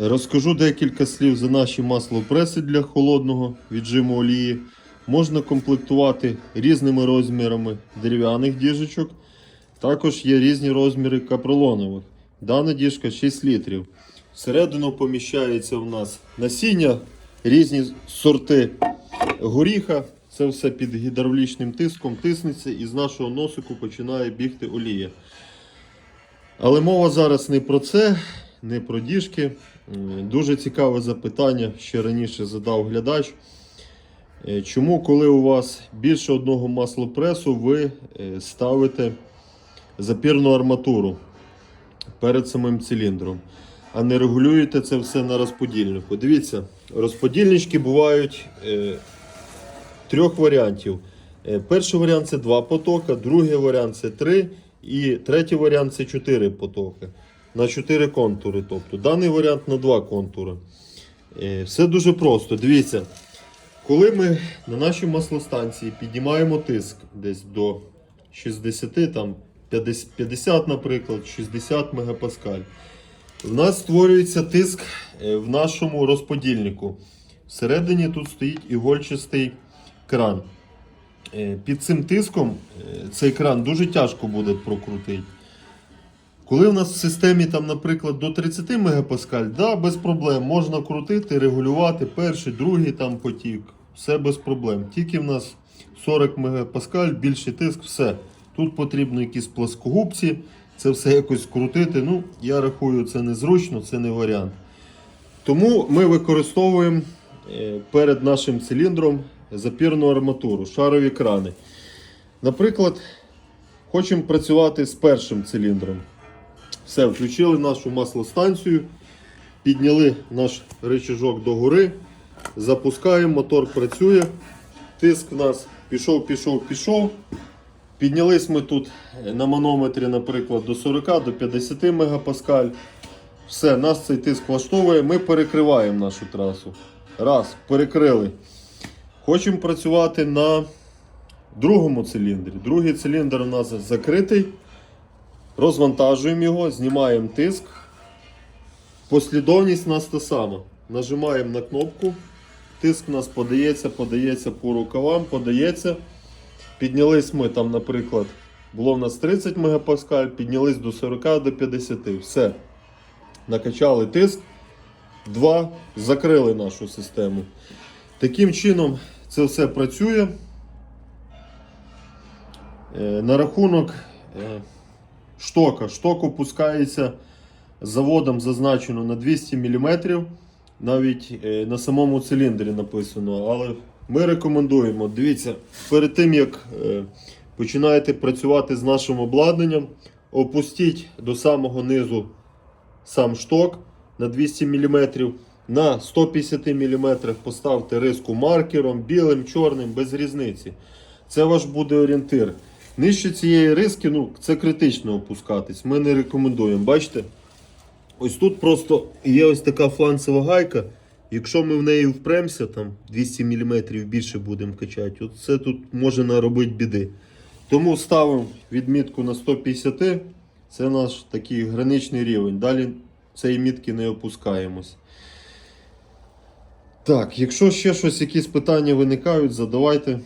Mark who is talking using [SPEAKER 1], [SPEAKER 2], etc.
[SPEAKER 1] Розкажу декілька слів за наші маслопреси для холодного віджиму олії. Можна комплектувати різними розмірами дерев'яних діжечок. Також є різні розміри капролонових. Дана діжка 6 літрів. Всередину поміщається в нас насіння, різні сорти горіха. Це все під гідравлічним тиском тиснеться і з нашого носику починає бігти олія. Але мова зараз не про це, не про діжки. Дуже цікаве запитання, ще раніше задав глядач. Е, Чому, коли у вас більше одного маслопресу, ви е, ставите запірну арматуру перед самим циліндром, а не регулюєте це все на розподільнику? Дивіться, розподільнички бувають е, трьох варіантів. Е, Перший варіант це два потока, другий варіант це три, і третій варіант це чотири потоки. На чотири контури. Тобто даний варіант на два контури. Е, Все дуже просто. Дивіться, коли ми на нашій маслостанції піднімаємо тиск десь до 60, там 50, 50 наприклад, 60 мегапаскаль, в нас створюється тиск е, в нашому розподільнику. Всередині тут стоїть ігольчастий кран. Е, Під цим тиском цей кран дуже тяжко буде прокрутити. Коли в нас в системі, там, наприклад, до 30 мегапаскаль, да, без проблем можна крутити, регулювати перший, другий там потік, все без проблем. Тільки в нас 40 мегапаскаль, більший тиск, все. Тут потрібно якісь плоскогубці, це все якось крутити. Ну, я рахую, це незручно, це не варіант. Тому ми використовуємо е, перед нашим циліндром запірну арматуру, шарові крани. Наприклад, хочемо працювати з першим циліндром. Все, включили нашу маслостанцію, підняли наш рычажок догори, запускаємо, мотор працює. Тиск у нас пішов, пішов, пішов. Піднялись ми тут на манометрі, наприклад, до 40 до 50 мегапаскаль. Все, нас цей тиск влаштовує, ми перекриваємо нашу трасу. Раз, перекрили. Хочемо працювати на другому циліндрі. Другий циліндр у нас закритий. Розвантажуємо його, знімаємо тиск. Послідовність у нас та сама. Нажимаємо на кнопку. Тиск у нас подається, подається по рукавам, подається. Піднялись ми там, наприклад, було в нас 30 мегапаскаль, піднялись до 40 до 50. Все. Накачали тиск. Два. Закрили нашу систему. Таким чином це все працює. Е, На рахунок е, штока. Шток опускається заводом зазначено на 200 мм. Навіть е, на самому циліндрі написано. Але ми рекомендуємо. Дивіться, перед тим як е, починаєте працювати з нашим обладнанням, опустіть до самого низу сам шток на 200 мм. На 150 мм поставте риску маркером, білим, чорним, без різниці. Це ваш буде орієнтир. Нижче цієї риски, ну, це критично опускатись. Ми не рекомендуємо. Бачите? Ось тут просто є ось така фланцева гайка. Якщо ми в неї впремся, там 200 мм більше будемо качати, от це тут може наробити біди. Тому ставимо відмітку на 150. Це наш такий граничний рівень. Далі цієї мітки не опускаємось. Так, якщо ще щось, якісь питання виникають, задавайте.